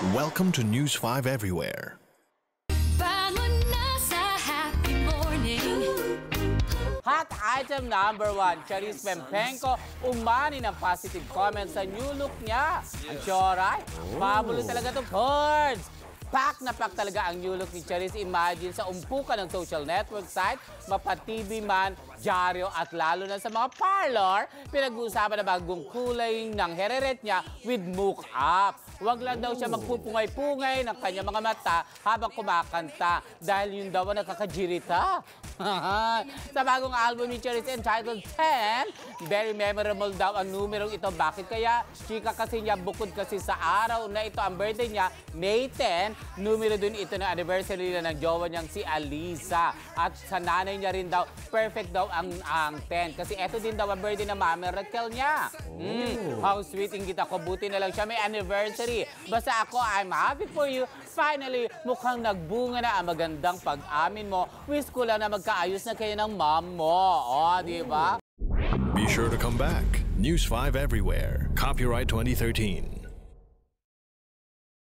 Welcome to News 5 Everywhere. Hot item number one, Charis Pempenko umani ng positive comments sa new look niya. Ang syoray, pabulo talaga to Cords! Pack na pack talaga ang new look ni Charis. Imagine sa umpukan ng social network site, mapa-TV man, dyaryo at lalo na sa mga parlor, pinag-uusapan na bagong kulay ng hereret niya with mook up. Huwag lang daw siya magpupungay-pungay ng kanyang mga mata habang kumakanta dahil yun daw ang nakakajirita. sa bagong album ni Charis entitled 10, very memorable daw ang numerong ito. Bakit kaya? Chika kasi niya bukod kasi sa araw na ito ang birthday niya, May 10, numero din ito na anniversary na ng jowa niyang si Alisa. At sa nanay niya rin daw, perfect daw ang, ang 10. Kasi ito din daw ang birthday na Mami Raquel niya. Mm, how sweet yung kita ko. Buti na lang siya may anniversary. Basta ako, I'm happy for you. Finally, mukhang nagbunga na ang magandang pag-amin mo. Wish ko lang na magkaayos na kayo ng mom mo. O, di ba? Be sure to come back. News 5 Everywhere. Copyright 2013.